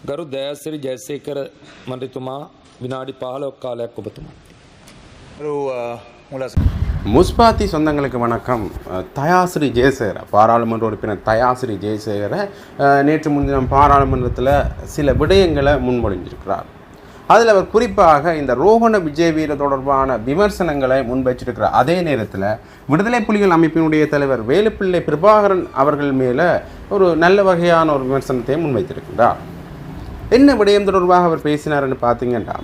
ගරු දෑසිරි ජයසේකර මන්ත්‍රතුමා විනාඩි 15ක් කාලයක් ඔබතුමා. ஒரு முலாஸ் முஸ்பாத்தி சொந்தங்களுக்கு வணக்கம் அஹ், தயாசிரி ஜெயசேகர பாராளுமன்ற உறுப்பினர் தயாசிரி ஜெயசேகர அஹ், நேற்று முன்தினம் பாராளுமன்றத்தில் சில விடயங்களை முன்மொழிஞ்சிருக்கிறார் அதில் அவர் குறிப்பாக இந்த ரோஹண விஜயவீர தொடர்பான விமர்சனங்களை முன்வைச்சிருக்கிறார் அதே நேரத்தில் விடுதலை புலிகள் அமைப்பினுடைய தலைவர் வேலுப்பிள்ளை பிரபாகரன் அவர்கள் மேலே ஒரு நல்ல வகையான ஒரு விமர்சனத்தை முன்வைத்திருக்கிறார் என்ன விடயம் தொடர்பாக அவர் பேசினார்னு பார்த்தீங்கன்னா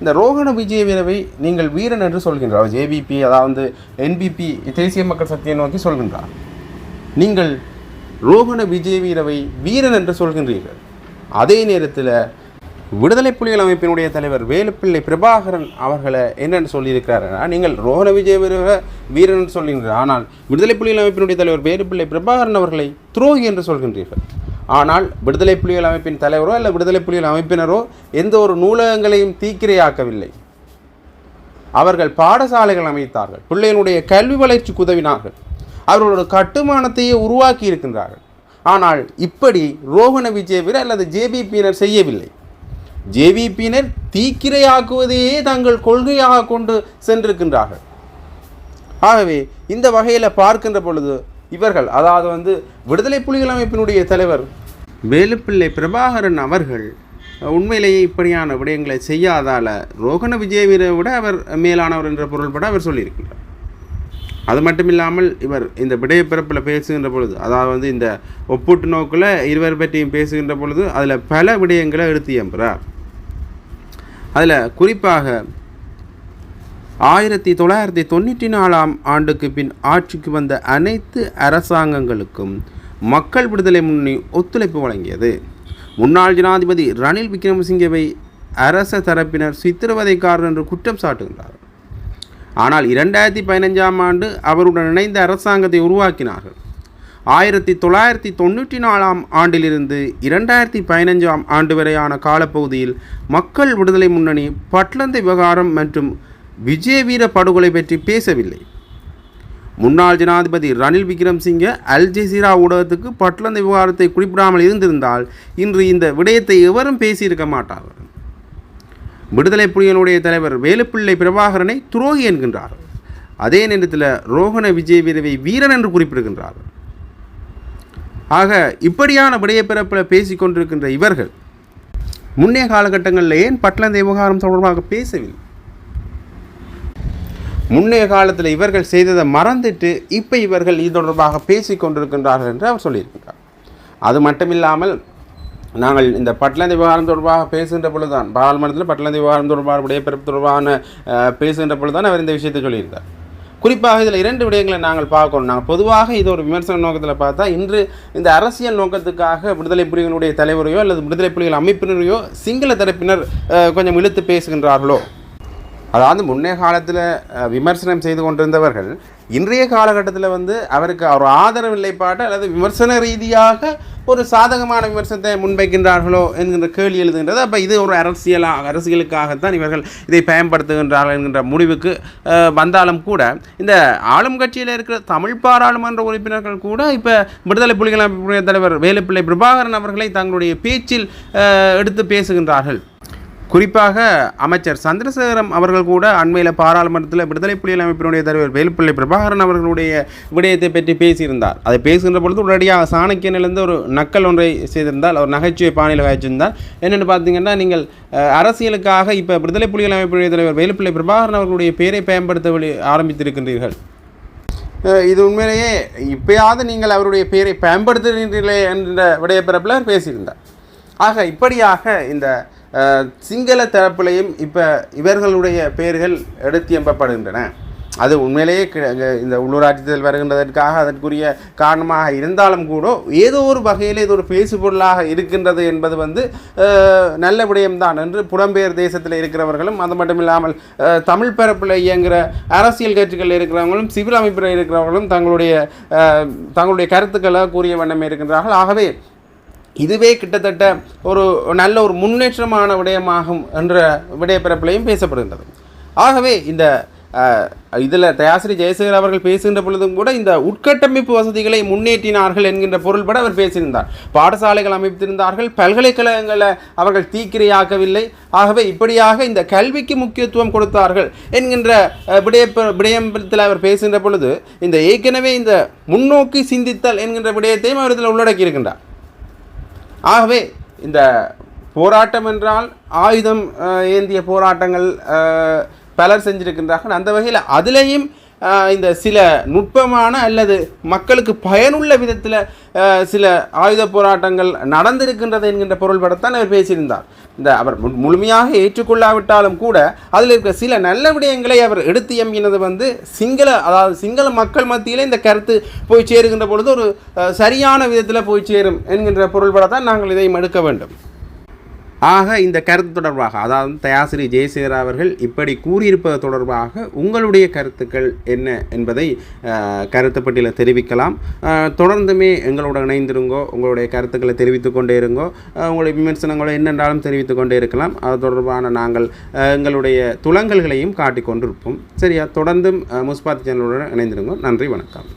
இந்த ரோகண விஜய வீரவை நீங்கள் வீரன் என்று சொல்கின்றார். ஜேபிபி அதாவது என்பிபி தேசிய மக்கள் சக்தியை நோக்கி சொல்கின்றார். நீங்கள் ரோகண விஜய வீரவை வீரன் என்று சொல்கின்றீர்கள். அதே நேரத்தில் விடுதலை புலிகள் அமைப்பினுடைய தலைவர் வேலுப்பிள்ளை பிரபாகரன் அவர்களை என்னென்னு சொல்லியிருக்கிறாருன்னா நீங்கள் ரோகண விஜய வீரன் என்று சொல்கின்றீர்கள். ஆனால் விடுதலை புலிகள் அமைப்பினுடைய தலைவர் வேலுப்பிள்ளை பிரபாகரன் அவர்களை துரோகி என்று சொல்கின்றீர்கள். ஆனால் விடுதலை புலிகள் அமைப்பின் தலைவரோ அல்ல விடுதலை புலிகள் அமைப்பினரோ எந்த ஒரு நூலகங்களையும் தீக்கிரையாக்கவில்லை. அவர்கள் பாடசாலைகள் அமைத்தார்கள். பிள்ளைகளுடைய கல்வி வளர்ச்சிக்கு உதவினார்கள் அவர்களோட கட்டுமானத்தையே உருவாக்கி இருக்கின்றார்கள். ஆனால் இப்படி ரோஹண விஜயவீரர் அல்லது ஜேபிபியினர் செய்யவில்லை. ஜேவிபியினர் தீக்கிரையாக்குவதையே தங்கள் கொள்கையாக கொண்டு சென்றிருக்கின்றார்கள். ஆகவே இந்த வகையில் பார்க்கின்ற பொழுது இவர்கள் அதாவது வந்து விடுதலை புலிகள் அமைப்பினுடைய தலைவர் வேலுப்பிள்ளை பிரபாகரன் அவர்கள் உண்மையிலேயே இப்படியான விடயங்களை செய்யாதால ரோகண விஜயவீரை விட அவர் மேலானவர் என்ற பொருள்பட அவர் சொல்லியிருக்கிறார் அது மட்டும் இல்லாமல் இவர் இந்த விடயப்பிறப்பில் பேசுகின்ற பொழுது அதாவது வந்து இந்த ஒப்பூட்டு நோக்கில் இருவர் பற்றியும் பேசுகின்ற பொழுது அதில் பல விடயங்களை எடுத்து எம்புறார். அதில் குறிப்பாக ஆயிரத்தி தொள்ளாயிரத்தி தொண்ணூற்றி நாலாம் ஆண்டுக்கு பின் ஆட்சிக்கு வந்த அனைத்து அரசாங்கங்களுக்கும் மக்கள் விடுதலை முன்னணி ஒத்துழைப்பு வழங்கியது. முன்னாள் ஜனாதிபதி ரணில் விக்ரமசிங்கவை அரச தரப்பினர் சித்திரவதைக்காரர் என்று குற்றம் சாட்டுகின்றார். ஆனால் இரண்டாயிரத்தி பதினஞ்சாம் ஆண்டு அவருடன் இணைந்த அரசாங்கத்தை உருவாக்கினார்கள். ஆயிரத்தி தொள்ளாயிரத்தி தொண்ணூற்றி நாலாம் ஆண்டிலிருந்து இரண்டாயிரத்தி பதினஞ்சாம் ஆண்டு வரையான காலப்பகுதியில் மக்கள் விடுதலை முன்னணி பட்லந்தை விவகாரம் மற்றும் விஜயவீர படுகொலை பற்றி பேசவில்லை. முன்னாள் ஜனாதிபதி ரணில் விக்ரம்சிங்க அல் ஊடகத்துக்கு பட்லந்தை விவகாரத்தை குறிப்பிடாமல் இருந்திருந்தால் இன்று இந்த விடயத்தை எவரும் பேசியிருக்க மாட்டார்கள். விடுதலை புலிகளுடைய தலைவர் வேலுப்பிள்ளை பிரபாகரனை துரோகி என்கின்றார். அதே நேரத்தில் ரோஹண விஜய் வீரவை வீரன் என்று குறிப்பிடுகின்றார். ஆக இப்படியான விடயப்பிறப்பில் பேசிக் கொண்டிருக்கின்ற இவர்கள் முன்னைய காலகட்டங்களில் ஏன் பட்லந்தை விவகாரம் தொடர்பாக பேசவில்லை? முன்னைய காலத்தில் இவர்கள் செய்ததை மறந்துட்டு இப்போ இவர்கள் இது தொடர்பாக பேசிக் கொண்டிருக்கின்றார்கள் என்று அவர் சொல்லியிருக்கிறார் அது மட்டுமில்லாமல் நாங்கள் இந்த பட்லந்தை விவகாரம் தொடர்பாக பேசுகின்ற பொழுதுதான் பாராளுமன்றத்தில் பட்லந்தை விவகாரம் தொடர்பாக விடைப்பிறப்பு தொடர்பான பேசுகின்ற பொழுதுதான் அவர் இந்த விஷயத்தை சொல்லியிருந்தார். குறிப்பாக இதில் இரண்டு விடயங்களை நாங்கள் பார்க்கணும். நாங்கள் பொதுவாக இது ஒரு விமர்சன நோக்கத்தில் பார்த்தா இன்று இந்த அரசியல் நோக்கத்துக்காக விடுதலை புலிகளுடைய தலைவரையோ அல்லது விடுதலை புலிகள் அமைப்பினரையோ சிங்கள தரப்பினர் கொஞ்சம் இழுத்து பேசுகின்றார்களோ? அதாவது முன்னே காலத்தில் விமர்சனம் செய்து கொண்டிருந்தவர்கள் இன்றைய காலகட்டத்தில் வந்து அவருக்கு ஒரு ஆதரவு நிலைப்பாடு அல்லது விமர்சன ரீதியாக ஒரு சாதகமான விமர்சனத்தை முன்வைக்கின்றார்களோ என்கின்ற கேள்வி எழுதுகின்றது. அப்போ இது ஒரு அரசியலாக அரசியலுக்காகத்தான் இவர்கள் இதை பயன்படுத்துகின்றார்கள் என்கின்ற முடிவுக்கு வந்தாலும் கூட இந்த ஆளும் கட்சியில் இருக்கிற தமிழ் பாராளுமன்ற உறுப்பினர்கள் கூட இப்போ விடுதலை புலிகள் அமைப்புடைய தலைவர் வேலுப்பிள்ளை பிரபாகரன் அவர்களை தங்களுடைய பேச்சில் எடுத்து பேசுகின்றார்கள். குறிப்பாக அமைச்சர் சந்திரசேகரம் அவர்கள் கூட அண்மையில் பாராளுமன்றத்தில் விடுதலை புலிகள் அமைப்பினுடைய தலைவர் வேலுப்பிள்ளை பிரபாகரன் அவர்களுடைய விடயத்தை பற்றி பேசியிருந்தார். அதை பேசுகின்ற பொழுது உடனடியாக சாணக்கியனிலிருந்து ஒரு நக்கல் ஒன்றை செய்திருந்தால் அவர் நகைச்சுவை பாணியில் வச்சிருந்தார். என்னென்னு பார்த்தீங்கன்னா நீங்கள் அரசியலுக்காக இப்போ விடுதலை புலிகள் அமைப்பினுடைய தலைவர் வேலுப்பிள்ளை பிரபாகரன் அவர்களுடைய பெயரை பயன்படுத்த ஆரம்பித்திருக்கின்றீர்கள். இது உண்மையிலேயே இப்பயாவது நீங்கள் அவருடைய பெயரை பயன்படுத்துகிறீர்களே என்ற விடயப்பிறப்பில் பேசியிருந்தார். ஆக இப்படியாக இந்த சிங்கள தரப்பிலையும் இப்போ இவர்களுடைய பெயர்கள் எடுத்து எம்பப்படுகின்றன. அது உண்மையிலேயே இந்த உள்ளூராட்சி தேர்தல் வருகின்றதற்காக அதற்குரிய காரணமாக இருந்தாலும் கூட ஏதோ ஒரு வகையில் இது ஒரு பேசுபொருளாக இருக்கின்றது என்பது வந்து நல்ல விடயம்தான் என்று புலம்பெயர் தேசத்தில் இருக்கிறவர்களும் அது மட்டும் இல்லாமல் தமிழ் பரப்பில் இயங்குகிற அரசியல் கட்சிகளில் இருக்கிறவங்களும் சிவில் அமைப்பில் இருக்கிறவர்களும் தங்களுடைய தங்களுடைய கருத்துக்களை கூறிய வண்ணமே இருக்கின்றார்கள். ஆகவே இதுவே கிட்டத்தட்ட ஒரு நல்ல ஒரு முன்னேற்றமான விடயமாகும் என்ற விடயப்பிறப்பிலையும் பேசப்படுகின்றது. ஆகவே இந்த இதில் தயாசிரி ஜெயசேகர் அவர்கள் பேசுகின்ற பொழுதும் கூட இந்த உட்கட்டமைப்பு வசதிகளை முன்னேற்றினார்கள் என்கின்ற பொருள்பட அவர் பேசியிருந்தார். பாடசாலைகள் அமைத்திருந்தார்கள் பல்கலைக்கழகங்களை அவர்கள் தீக்கிரையாக்கவில்லை. ஆகவே இப்படியாக இந்த கல்விக்கு முக்கியத்துவம் கொடுத்தார்கள் என்கின்ற விடய விடயத்தில் அவர் பேசுகின்ற பொழுது இந்த ஏற்கனவே இந்த முன்னோக்கி சிந்தித்தல் என்கின்ற விடயத்தையும் அவர் இதில் உள்ளடக்கியிருக்கின்றார். ஆகவே இந்த போராட்டம் என்றால் ஆயுதம் ஏந்திய போராட்டங்கள் பலர் செஞ்சிருக்கின்றார்கள். அந்த வகையில் அதிலேயும் இந்த சில நுட்பமான அல்லது மக்களுக்கு பயனுள்ள விதத்தில் சில ஆயுத போராட்டங்கள் நடந்திருக்கின்றது என்கின்ற பொருள்படத்தான் அவர் பேசியிருந்தார். இந்த அவர் மு- முழுமையாக ஏற்றுக்கொள்ளாவிட்டாலும் கூட அதில் இருக்கிற சில நல்ல விடயங்களை அவர் எடுத்து எம்பினது வந்து சிங்கள அதாவது சிங்கள மக்கள் மத்தியிலே இந்த கருத்து போய் சேருகின்ற பொழுது ஒரு சரியான விதத்தில் போய் சேரும் என்கின்ற பொருள்படத்தான் நாங்கள் இதையும் எடுக்க வேண்டும். ஆக இந்த கருத்து தொடர்பாக அதாவது தயாசிரி ஜெயசேகர் அவர்கள் இப்படி கூறியிருப்பது தொடர்பாக உங்களுடைய கருத்துக்கள் என்ன என்பதை கருத்துப்பட்டியில் கருத்து பட்டியலில் தெரிவிக்கலாம். தொடர்ந்துமே எங்களோட இணைந்திருங்கோ உங்களுடைய கருத்துக்களை தெரிவித்து கொண்டே இருங்கோ உங்களுடைய விமர்சனங்களை என்னென்றாலும் தெரிவித்து கொண்டே இருக்கலாம். அது தொடர்பான நாங்கள் எங்களுடைய துளங்கல்களையும் காட்டிக் கொண்டிருப்போம். சரியா தொடர்ந்தும் முஸ்பாத் சேனலுடன் இணைந்திருங்கோ. நன்றி வணக்கம்.